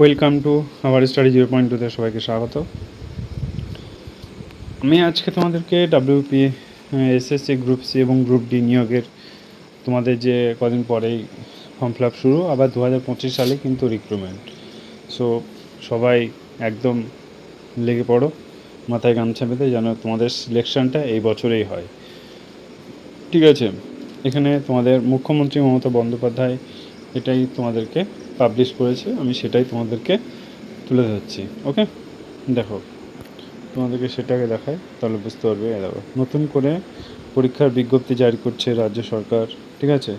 Welcome to our study zero point টুতে সবাইকে স্বাগত। আমি আজকে তোমাদেরকে ডাব্লিউপি এসএসসি গ্রুপ সি এবং গ্রুপ ডি নিয়োগের তোমাদের যে কদিন পরেই ফর্ম ফিল আপ শুরু, আবার দু হাজার পঁচিশ সালে কিন্তু রিক্রুটমেন্ট সো সবাই একদম লেগে পড়ো, মাথায় গামছা বেঁধে যেন তোমাদের সিলেকশনটা এই বছরেই হয়। ঠিক আছে, এখানে তোমাদের মুখ্যমন্ত্রী মমতা বন্দ্যোপাধ্যায় এটাই তোমাদেরকে পাবলিশ করেছে, আমি সেটাই তোমাদেরকে তুলে ধরছি ওকে দেখো, তোমাদেরকে সেটাকে দেখায় তাহলে বুঝতে পারবে দেখো, নতুন করে পরীক্ষার বিজ্ঞপ্তি জারি করছে রাজ্য সরকার, ঠিক আছে?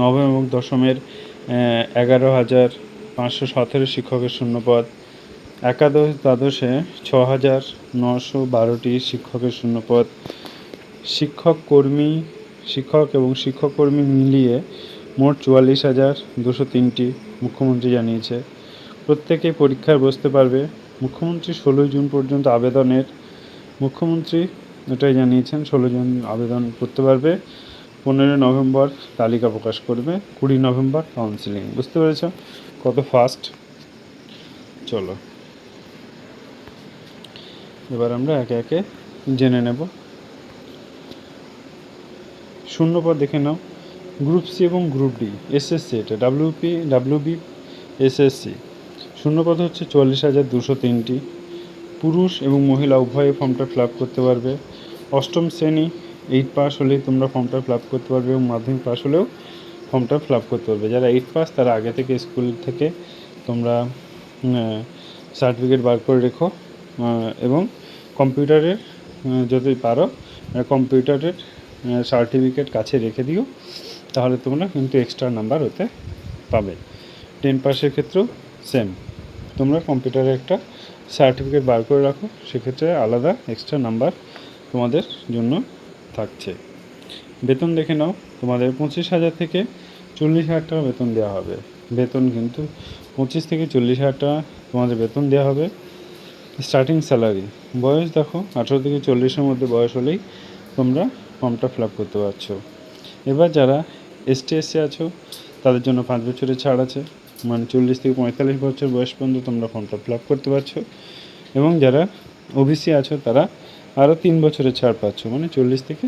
নবম এবং দশমের এগারো হাজার পাঁচশো সতেরো শিক্ষকের শূন্যপদ, একাদশ দ্বাদশে ছ হাজার নশো বারোটি শিক্ষকের শূন্যপদ, শিক্ষক কর্মী শিক্ষক এবং শিক্ষক কর্মী মিলিয়ে মোট চুয়াল্লিশ হাজার দুশো তিনটি মুখ্যমন্ত্রী জানিয়েছে। প্রত্যেকেই পরীক্ষায় বসতে পারবে। মুখ্যমন্ত্রী ষোলোই জুন পর্যন্ত আবেদনের মুখ্যমন্ত্রী এটাই জানিয়েছেন, ষোলো জন আবেদন করতে পারবে। পনেরোই নভেম্বর তালিকা প্রকাশ করবে। কুড়ি নভেম্বর কাউন্সিলিং। বুঝতে পেরেছ? কত ফাস্ট? চলো। এবার আমরা একে একে জেনে নেব। শূন্যপদ দেখে নাও। গ্রুপ সি এবং গ্রুপ ডি এসএসসি এটা ডাব্লিউপি ডাব্লিউবি এসএসসি শূন্যপদ হচ্ছে চুয়াল্লিশ হাজার দুশো তিনটি। পুরুষ এবং মহিলা উভয়ে ফর্মটা ফিল করতে পারবে। অষ্টম শ্রেণি এইট পাস হলেই তোমরা ফর্মটা ফিল করতে পারবে এবং মাধ্যমিক পাস হলেও ফর্মটা ফিল করতে পারবে। যারা এইট পাস তারা আগে থেকে স্কুল থেকে তোমরা সার্টিফিকেট বার করে রেখো। এবং কম্পিউটারের যদি পারো কম্পিউটারের সার্টিফিকেট কাছে রেখে দিও, তাহলে তোমরা কিন্তু এক্সট্রা নাম্বার ওতে পাবে। টেন পাসের ক্ষেত্রেও সেম তোমরা কম্পিউটারে একটা সার্টিফিকেট বার করে রাখো, সেক্ষেত্রে আলাদা এক্সট্রা নাম্বার তোমাদের জন্য থাকছে। বেতন দেখে নাও, তোমাদের পঁচিশ হাজার থেকে চল্লিশ হাজার টাকা বেতন দেওয়া হবে। বেতন কিন্তু পঁচিশ থেকে চল্লিশ হাজার টাকা তোমাদের বেতন দেওয়া হবে। স্টার্টিং স্যালারি বয়স দেখো, আঠেরো থেকে চল্লিশের মধ্যে বয়স হলেই তোমরা ফর্মটা ফিল করতে পারছ। এবার যারা এসটি এসসি আছো তাদের জন্য পাঁচ বছরের ছাড় আছে। মানে চল্লিশ থেকে পঁয়তাল্লিশ বছর বয়স পর্যন্ত তোমরা ফর্মটা ফিল করতে পারছ। এবং যারা ওবিসি আছো তারা আরও তিন বছরের ছাড় পাচ্ছ। মানে চল্লিশ থেকে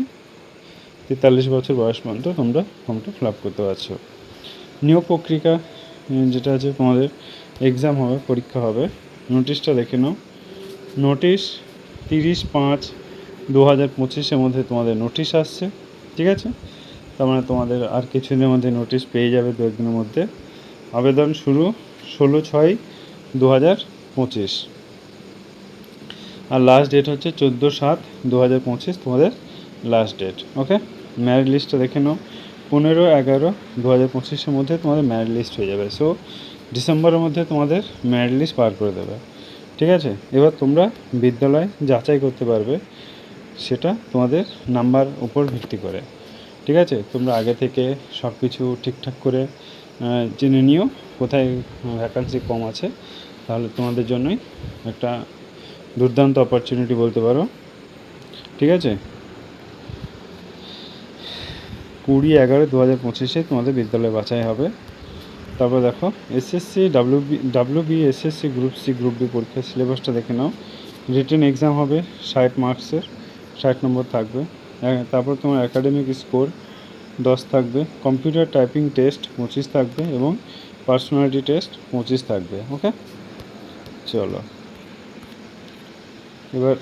তেতাল্লিশ বছর বয়স পর্যন্ত তোমরা ফর্মটা ফিল করতে পারছ। নিয়োগ উম, যেটা আছে তোমাদের এক্সাম হবে পরীক্ষা হবে। নোটিশটা দেখে নাও। নোটিশ তিরিশ পাঁচ দু হাজার পঁচিশের মধ্যে তোমাদের নোটিশ আসছে, ঠিক আছে? তার মানে তোমাদের আর কিছুদিনের মধ্যে নোটিশ পেয়ে যাবে দু একদিনের মধ্যে। আবেদন শুরু ষোলো ছয় দু হাজার পঁচিশ। আর লাস্ট ডেট হচ্ছে চোদ্দ সাত দু হাজার পঁচিশ, তোমাদের লাস্ট ডেট ওকে ম্যারিট লিস্টটা দেখে নাও। পনেরো এগারো দু হাজার পঁচিশের মধ্যে তোমাদের ম্যারিট লিস্ট হয়ে যাবে। সো ডিসেম্বরের মধ্যে তোমাদের ম্যারিট লিস্ট পার করে দেবে, ঠিক আছে? এবার তোমরা বিদ্যালয় যাচাই করতে পারবে। সেটা তোমাদের নাম্বার উপর ভিত্তি করে। ঠিক আছে? তোমরা আগে থেকে সব কিছু ঠিকঠাক করে জেনে নিও কোথায় ভ্যাকান্সি কম আছে। তাহলে তোমাদের জন্যই একটা দুর্দান্ত অপরচুনিটি বলতে পারো। ঠিক আছে? কুড়ি এগারো দু হাজার পঁচিশে তোমাদের বিদ্যালয় বাছাই হবে। তারপর দেখো SSC WB WB SSC group C group B পরীক্ষার সিলেবাসটা দেখে নাও। রিটেন এক্সাম হবে ষাট মার্কসের ষাট নম্বর থাকবে। তারপর তোমার একাডেমিক স্কোর দশ থাকবে কম্পিউটার টাইপিং টেস্ট পঁচিশ থাকবে এবং পার্সোনালিটি টেস্ট পঁচিশ থাকবে ওকে চলো। এবার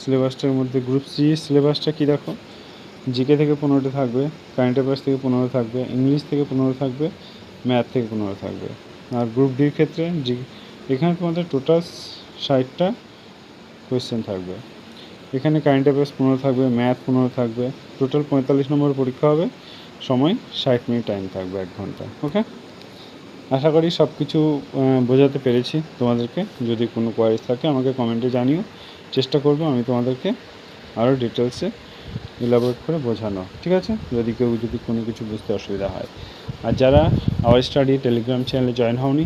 সিলেবাসটার মধ্যে গ্রুপ সি সিলেবাসটা কী দেখো? জিকে থেকে পনেরোটা থাকবে কারেন্ট অ্যাফেয়ার্স থেকে পনেরো থাকবে ইংলিশ থেকে পনেরো থাকবে ম্যাথ থেকে পনেরো থাকবে। আর গ্রুপ ডির ক্ষেত্রে জি এখানে তোমাদের টোটাল ষাটটা কোয়েশ্চেন থাকবে। এখানে কারেন্ট অ্যাফেয়ার্স পনেরো থাকবে ম্যাথ পনেরো থাকবে টোটাল পঁয়তাল্লিশ নম্বর পরীক্ষা হবে, সময় ষাট মিনিট টাইম থাকবে এক ঘণ্টা ওকে আশা করি সব কিছু বোঝাতে পেরেছি তোমাদেরকে, যদি কোনো কোয়ারিজ থাকে আমাকে কমেন্টে জানিও, চেষ্টা করব আমি তোমাদেরকে আরও ডিটেলসে ইলাবোরেট করে বোঝানো, ঠিক আছে যদি কেউ যদি কোনো কিছু বুঝতে অসুবিধা হয় আর যারা আওয়ার স্টাডি টেলিগ্রাম চ্যানেলে জয়েন হওনি,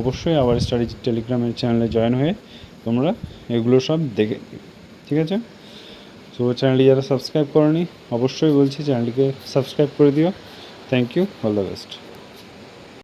অবশ্যই আওয়ার স্টাডি টেলিগ্রামের চ্যানেলে জয়েন হয়ে তোমরা এগুলো সব দেখে। ঠিক আছে? তো চ্যানেলটি যারা সাবস্ক্রাইব করনি, অবশ্যই বলছি চ্যানেলটিকে সাবস্ক্রাইব করে দিও। Thank you all the best